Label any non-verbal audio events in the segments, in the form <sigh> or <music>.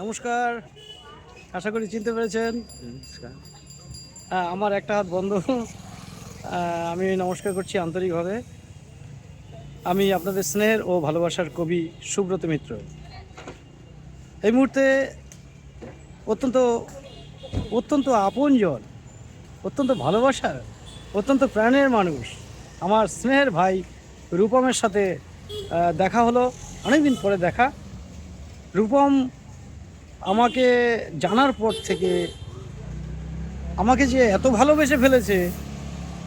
নমস্কার। আশা করি চিনতে পেরেছেন। হ্যাঁ আমার একটা হাত বন্ধ। আমি নমস্কার করছি আন্তরিকভাবে। আমি আপনাদের স্নেহের ও ভালোবাসার কবি সুব্রত মিত্র। এই মুহূর্তে অত্যন্ত অত্যন্ত আপনজন অত্যন্ত ভালোবাসার অত্যন্ত প্রাণের মানুষ আমার স্নেহের ভাই রূপমের সাথে দেখা হলো। অনেকদিন পরে দেখা। রূপম আমাকে জানার পর থেকে আমাকে যে এত ভালোবেসে ফেলেছে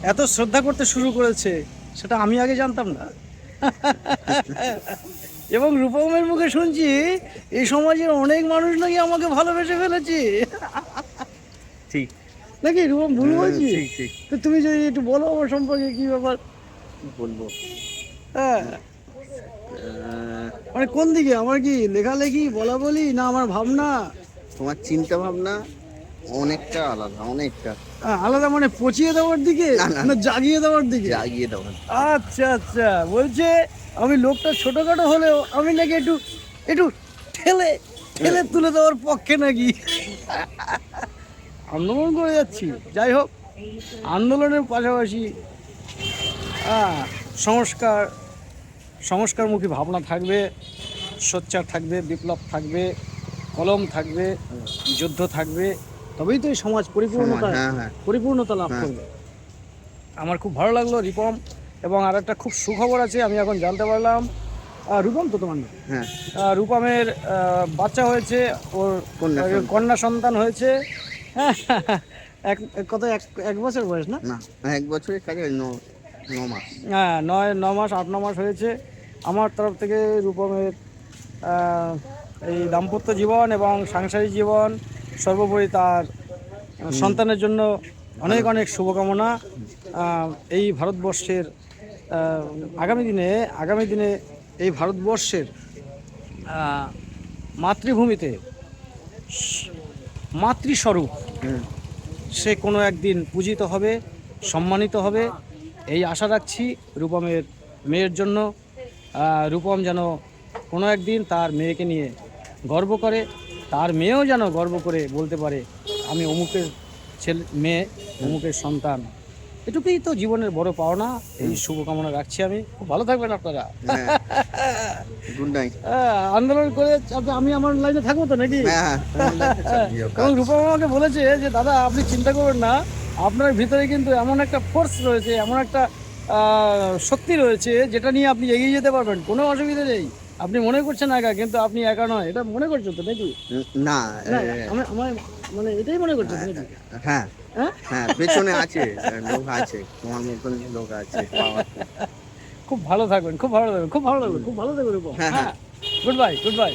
এত শ্রদ্ধা করতে শুরু করেছে সেটা আমি আগে জানতাম না। <laughs> এবং রূপমের মুখে শুনছি এই সমাজের অনেক মানুষ নাকি আমাকে ভালোবেসে ফেলেছে। ঠিক। নাকি রূপম ভুল বলছি? ঠিক ঠিক। তো তুমি যদি একটু বলো আমার সম্পর্কে কি ব্যাপার? বলব। হ্যাঁ। মানে কোন দিকে? আমার কি লেখালেখি বলা বলি না আমার ভাবনা? তোমার চিন্তা ভাবনা অনেকটা আলাদা অনেকটা। আলাদা মানে পচিয়ে দেওয়ার দিকে? না, জাগিয়ে দেওয়ার দিকে? জাগিয়ে দাও আচ্ছা আচ্ছা। বলছে আমি লোকটা ছোটখাটো হলেও আমি নাকি একটু একটু ঠেলে ঠেলে তুলে দেওয়ার পক্ষে নাকি? আন্দোলন করে যাচ্ছি। যাই হোক আন্দোলনের পাশাপাশি সংস্কার সংস্কারমুখী ভাবনা থাকবে সোচ্চার থাকবে বিপ্লব থাকবে কলম থাকবে যুদ্ধ থাকবে তবেই তো এই সমাজ পরিপূর্ণতা হ্যাঁ হ্যাঁ। পরিপূর্ণতা লাভ হ্যাঁ। করবে। আমার খুব ভালো লাগল রিপম এবং আর একটা খুব সুখবর আছে আমি এখন জানতে পারলাম। রূপম তো তোমার হ্যাঁ। রূপমের বাচ্চা হয়েছে ওর কন্যা সন্তান। হয়েছে। <laughs> এক কত এক এক বছর বয়স না? এক বছরের ন ন মাস। হ্যাঁ নয় ন মাস আট ন মাস হয়েছে। আমার তরফ থেকে রূপমের এই দাম্পত্য জীবন এবং সাংসারিক জীবন সর্বোপরি তার সন্তানের জন্য অনেক অনেক শুভকামনা। এই ভারতবর্ষের আগামী দিনে আগামী দিনে এই ভারতবর্ষের মাতৃভূমিতে মাতৃস্বরূপ সে কোনো একদিন পূজিত হবে সম্মানিত হবে। এই আশা রাখছি রূপমের মেয়ের জন্য। রূপম যেন কোনো একদিন তার মেয়েকে নিয়ে গর্ব করে তার মেয়েও যেন গর্ব করে বলতে পারে আমি অমুকের ছেলে মেয়ে অমুকের সন্তান। এটুকুই তো জীবনের বড় পাওনা এই শুভকামনা রাখছি আমি। খুব ভালো থাকবেন আপনারা। হ্যাঁ। গুড নাইট <laughs> আন্দোলন করে আমি আমার লাইনে থাকব তো নাকি? হ্যাঁ হ্যাঁ রূপম আমাকে বলেছে যে দাদা আপনি চিন্তা করবেন না। আপনার ভিতরে কিন্তু এমন একটা ফোর্স রয়েছে এমন একটা শক্তি রয়েছে যেটা নিয়ে আপনি এগিয়ে যেতে পারবেন কোনো অসুবিধা নেই। আপনি মনে করছেন একা কিন্তু আপনি একা নয় এটা মনে করছেন তো নাকি? না আমার মানে এটাই মনে করছেন নাকি? হ্যাঁ হ্যাঁ? হ্যাঁ পেছনে আছে লোক আছে তোমার মতন লোক আছে খুব ভালো থাকবেন খুব ভালো থাকবেন খুব ভালো থাকবেন খুব ভালো থাকবেন হ্যাঁ, হ্যাঁ। Good bye good bye